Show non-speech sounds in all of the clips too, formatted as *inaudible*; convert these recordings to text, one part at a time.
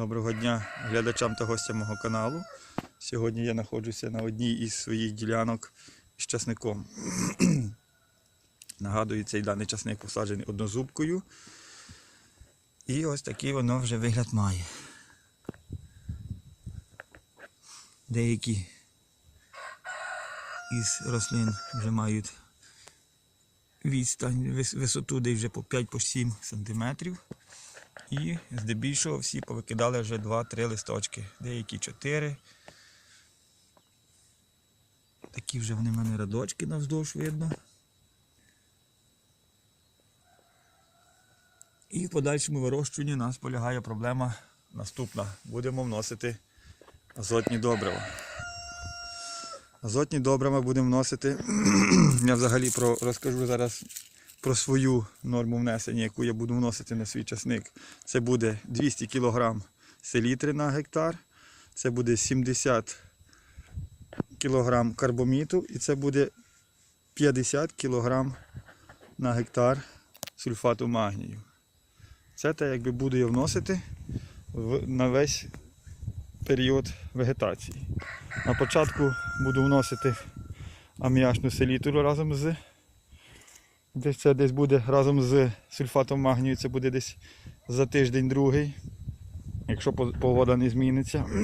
Доброго дня глядачам та гостям мого каналу. Сьогодні я знаходжуся на одній із своїх ділянок з часником. *clears throat* Нагадую, цей даний часник посаджений однозубкою. І ось такий воно вже вигляд має. Деякі із рослин вже мають відстань, висоту десь вже по 5-7 сантиметрів. І здебільшого всі повикидали вже 2-3 листочки, деякі 4. Такі вже вони в мене радочки навздовж видно. І в подальшому вирощуванні нас полягає проблема наступна. Будемо вносити азотні добрива. Азотні добрива будемо вносити. *clears throat* Я взагалі про, розкажу зараз про свою норму внесення, яку я буду вносити на свій часник. Це буде 200 кг селітри на гектар, це буде 70 кг карбоміту і це буде 50 кг на гектар сульфату магнію. Це те, якби буду я вносити в, на весь період вегетації. На початку буду вносити аміачну селітру разом з Десь це десь буде разом з сульфатом магнію, це буде десь за тиждень другий, якщо погода не зміниться. *clears throat*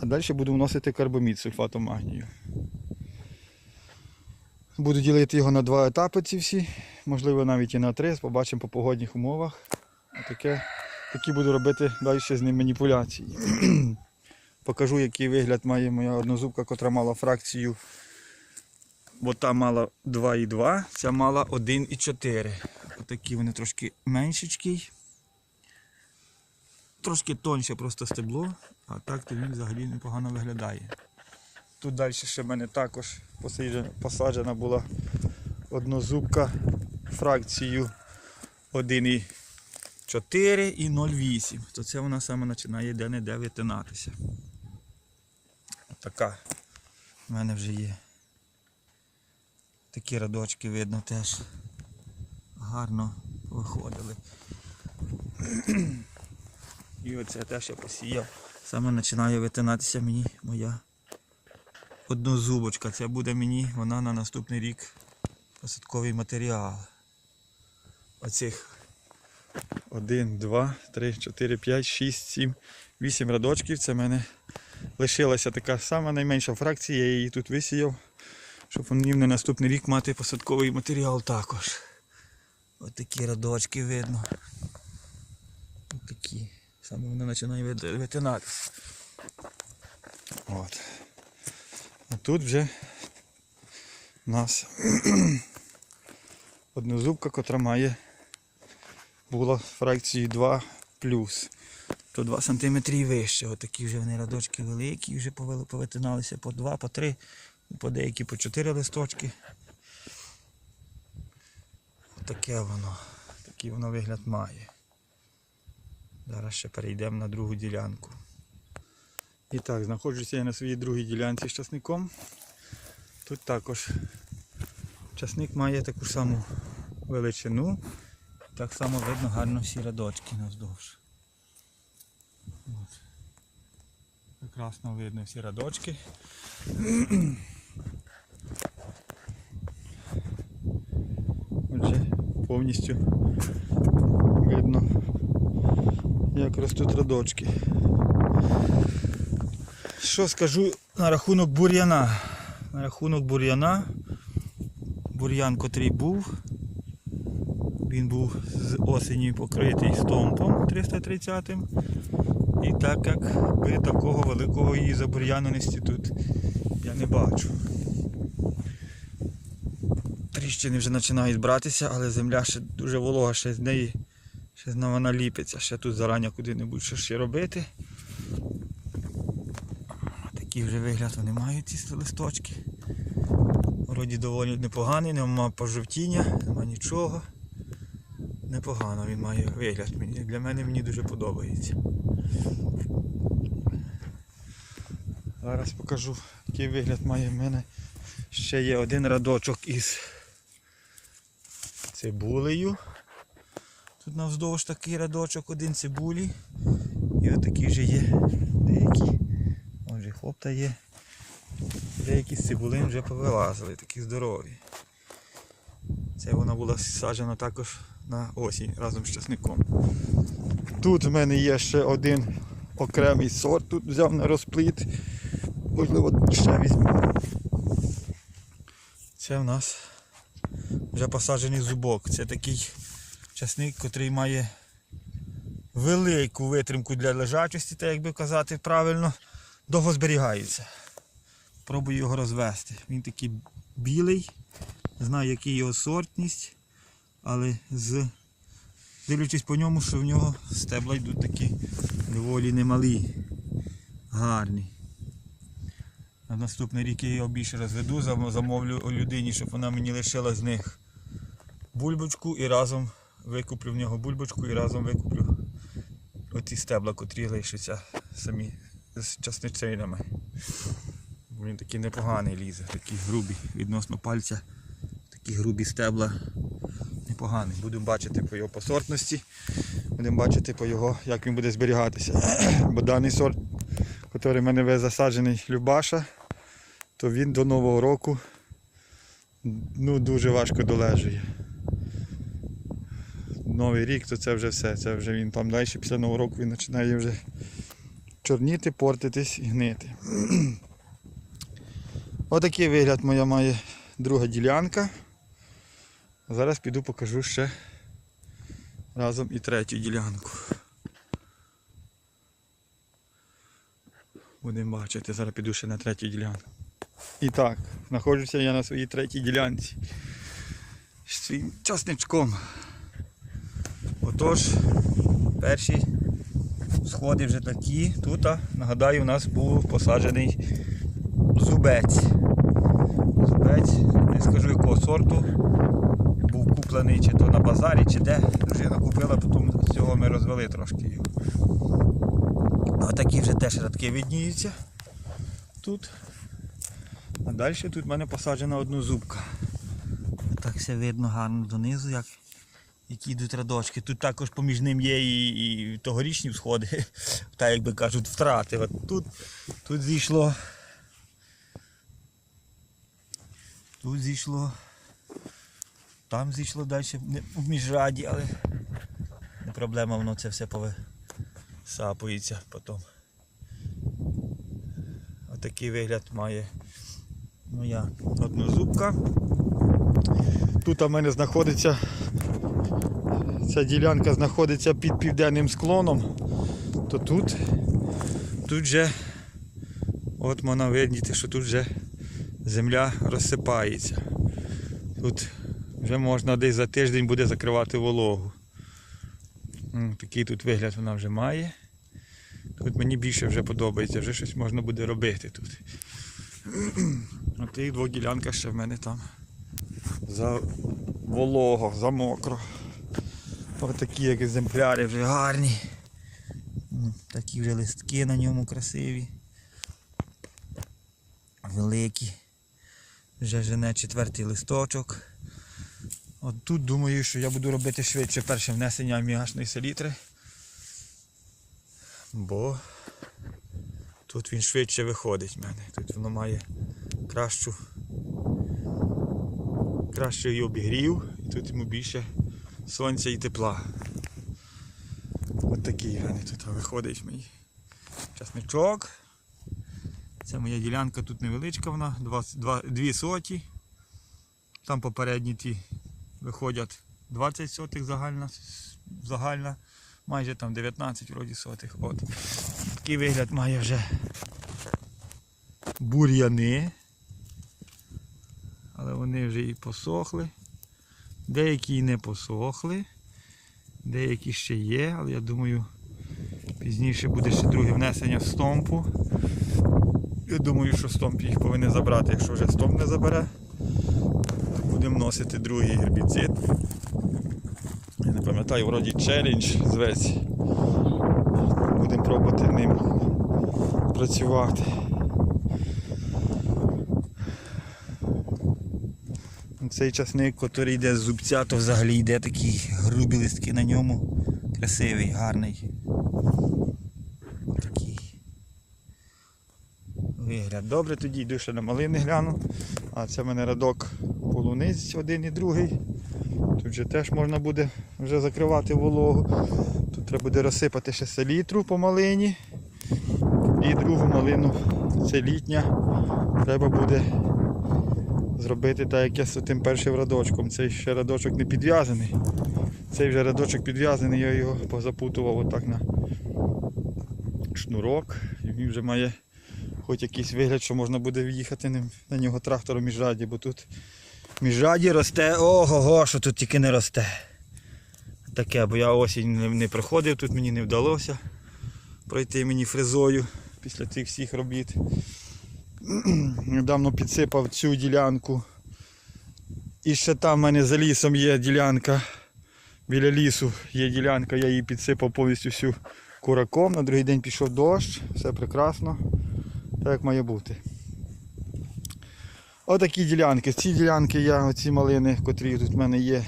А далі буду вносити карбомід сульфатом магнію. Буду ділити його на два етапи ці всі, можливо навіть і на три, побачимо по погодних умовах. Таке, такі буду робити далі з ним маніпуляції. *clears throat* Покажу, який вигляд має моя однозубка, котра мала фракцію Бо та мала 2,2, ця мала 1,4. Отакі вони трошки меншечкі. Трошки тонше просто стебло, а так то він взагалі непогано виглядає. Тут далі ще в мене також посаджена, була однозубка фракцією 1,4 і 0,8. То це вона саме починає де-не-де витинатися. Така в мене вже є. Такі радочки видно теж гарно виходили. *clears throat* І оце теж я посіяв. Саме починає витинатися мені моя однозубочка. Це буде мені вона на наступний рік посадковий матеріал. Оцих 1, 2, 3, 4, 5, 6, 7, 8 радочків. Це в мене лишилася така сама найменша фракція, я її тут висіяв щоб вони на наступний рік мати посадковий матеріал також. Ось такі радочки видно. Ось такі. Саме вони починають вит- витинатися. От. А тут вже у нас *clears throat* однозубка, котра має була фракції 2 То 2 см вище. Отакі вже вони радочки великі, вже повитиналися по 2, по 3 по деякі по 4 листочки. Таке воно. Такий воно вигляд має. Зараз ще перейдемо на другу ділянку. І так, знаходжуся я на своїй другій ділянці з часником. Тут також часник має таку саму величину. Так само видно гарно всі радочки навздовж. От. Прекрасно видно всі радочки. Повністю видно, як ростуть радочки. Що скажу на рахунок бур'яна? На рахунок бур'яна. Бур'ян, котрий був, він був з осені покритий стомпом 330 м І так як би такого великого її забур'яненості тут я не бачу. Тріщини вже починають братися, але земля ще дуже волога, ще з неї ще вона ліпиться. Ще тут зарані куди-небудь що ще робити. Такий вже вигляд вони мають ці листочки. Вроді доволі непоганий, нема пожовтіння, нема нічого. Непогано він має вигляд. Для мене мені дуже подобається. Зараз покажу, який вигляд має в мене. Ще є один радочок із цибулею. Тут навздовж такий радочок, один цибулі. І отакі вже є деякі. Може хлопта є. Деякі з цибулин вже повилазили, такі здорові. Це вона була саджена також на осінь разом з часником. Тут в мене є ще один окремий сорт, тут взяв на розпліт. Можливо, ще візьму. Це в нас вже посаджений зубок. Це такий часник, який має велику витримку для лежачості, так як би казати правильно, довго зберігається. Пробую його розвести. Він такий білий, не знаю, який його сортність, але з... дивлячись по ньому, що в нього стебла йдуть такі доволі немалі, гарні. На наступний рік я його більше розведу, замовлю людині, щоб вона мені лишила з них бульбочку і разом викуплю в нього бульбочку і разом викуплю оті стебла, котрі лишаться самі з часничинами. Він такий непоганий лізе, такий грубий відносно пальця. Такі грубі стебла. Непоганий. Будемо бачити по його посортності. Будемо бачити по його, як він буде зберігатися. *clears throat* Бо даний сорт, який в мене засаджений Любаша, то він до Нового року ну, дуже важко долежує. Новий рік, то це вже все. Це вже він там далі після Нового року він починає вже чорніти, портитись і гнити. *clears throat* Отакий вигляд моя має друга ділянка. Зараз піду покажу ще разом і третю ділянку. Будемо бачити, зараз піду ще на третю ділянку. І так, знаходжуся я на своїй третій ділянці. З своїм часничком. Отож, перші сходи вже такі. Тут, нагадаю, у нас був посаджений зубець. Зубець, не скажу якого сорту. Був куплений чи то на базарі, чи де. Дружина купила, потім з цього ми розвели трошки його. Отакі вже теж радки відніються тут. А далі тут в мене посаджена однозубка. Так все видно гарно донизу, як, які йдуть радочки. Тут також поміж ним є і, і тогорічні всходи, *laughs* так як би кажуть, втрати. От тут, тут зійшло. Тут зійшло. Там зійшло далі в міжраді, але не проблема, воно це все повисапується потім. Отакий вигляд має моя однозубка. Тут у мене знаходиться, ця ділянка знаходиться під південним склоном, то тут, тут вже, от можна видіти, що тут вже земля розсипається. Тут вже можна десь за тиждень буде закривати вологу. Такий тут вигляд вона вже має. Тут мені більше вже подобається, вже щось можна буде робити тут. Тих двох ділянках ще в мене там за волого, за мокро. Ось такі як екземпляри вже гарні. Такі вже листки на ньому красиві. Великі. Вже жене четвертий листочок. От тут думаю, що я буду робити швидше перше внесення аміачної селітри. Бо тут він швидше виходить в мене. Тут воно має кращу, кращий обігрів, і тут йому більше сонця і тепла. От такий в тут виходить мій часничок. Це моя ділянка тут невеличка вона, 22, дві соті. Там попередні ті виходять 20 сотих загальна, загальна майже там 19 вроді сотих. От. Такий вигляд має вже бур'яни. Але вони вже і посохли. Деякі і не посохли. Деякі ще є, але я думаю, пізніше буде ще друге внесення стомпу. Я думаю, що стомп їх повинен забрати, якщо вже стомп не забере. Будемо вносити другий гербіцид. Я не пам'ятаю, вроді челендж зветься. Будемо пробувати ним працювати. Цей часник, який йде з зубця, то взагалі йде такі грубі листки на ньому. Красивий, гарний. Отакий вигляд. Добре, тоді йду ще на малини гляну. А це в мене радок полуниць один і другий. Тут вже теж можна буде вже закривати вологу. Тут треба буде розсипати ще селітру по малині. І другу малину це літня. Треба буде зробити так, як я з тим першим радочком. Цей ще радочок не підв'язаний. Цей вже радочок підв'язаний, я його позапутував отак на шнурок. І він вже має хоч якийсь вигляд, що можна буде в'їхати на нього трактором міжраді, бо тут міжраді росте, ого, го що тут тільки не росте. Таке, бо я осінь не, проходив, тут мені не вдалося пройти мені фрезою після цих всіх робіт. *clears throat* Недавно підсипав цю ділянку. І ще там в мене за лісом є ділянка. Біля лісу є ділянка, я її підсипав повністю всю кураком. На другий день пішов дощ, все прекрасно. Так має бути. Отакі ділянки. Ці ділянки я, оці малини, котрі тут в мене є,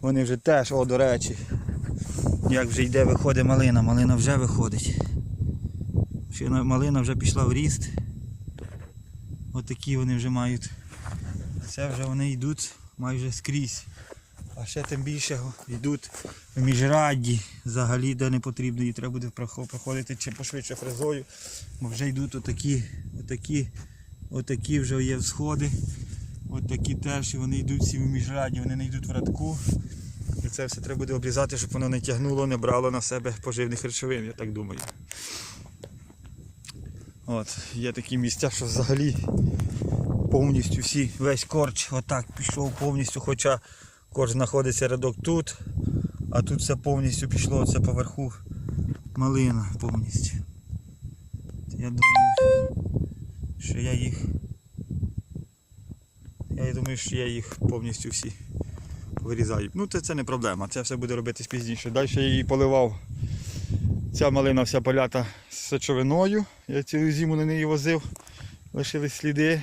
вони вже теж, о, до речі, як вже йде, виходить малина, малина вже виходить. Малина вже пішла в ріст. Отакі вони вже мають. Це вже вони йдуть майже скрізь. А ще тим більше йдуть в міжрадді, взагалі де не потрібно, і треба буде проходити чи пошвидше фрезою, бо вже йдуть отакі, отакі, отакі вже є всходи. Отакі теж, і вони йдуть всі в міжраді, вони не йдуть в радку. І це все треба буде обрізати, щоб воно не тягнуло, не брало на себе поживних речовин, я так думаю. От, є такі місця, що взагалі повністю всі, весь корч отак пішов повністю, хоча корч знаходиться рядок тут, а тут все повністю пішло оце поверху малина повністю. Я думаю, що я їх. Я думаю, що я їх повністю всі вирізаю. Ну це, це не проблема, це все буде робитись пізніше. Далі я її поливав. Ця малина вся полята з сечовиною. Я цілу зиму на неї возив, лишились сліди.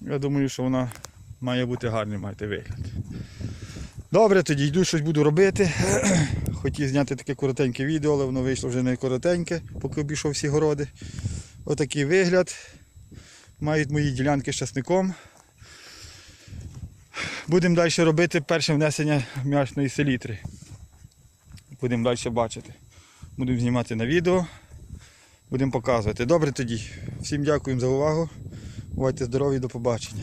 Я думаю, що вона має бути гарним, мати вигляд. Добре, тоді йду, щось буду робити. *clears throat* Хотів зняти таке коротеньке відео, але воно вийшло вже не коротеньке, поки обійшов всі городи. Отакий вигляд. Мають мої ділянки з часником. Будемо далі робити перше внесення м'ячної селітри. Будемо далі бачити. Будемо знімати на відео. Будемо показувати. Добре тоді. Всім дякуємо за увагу. Бувайте здорові, до побачення.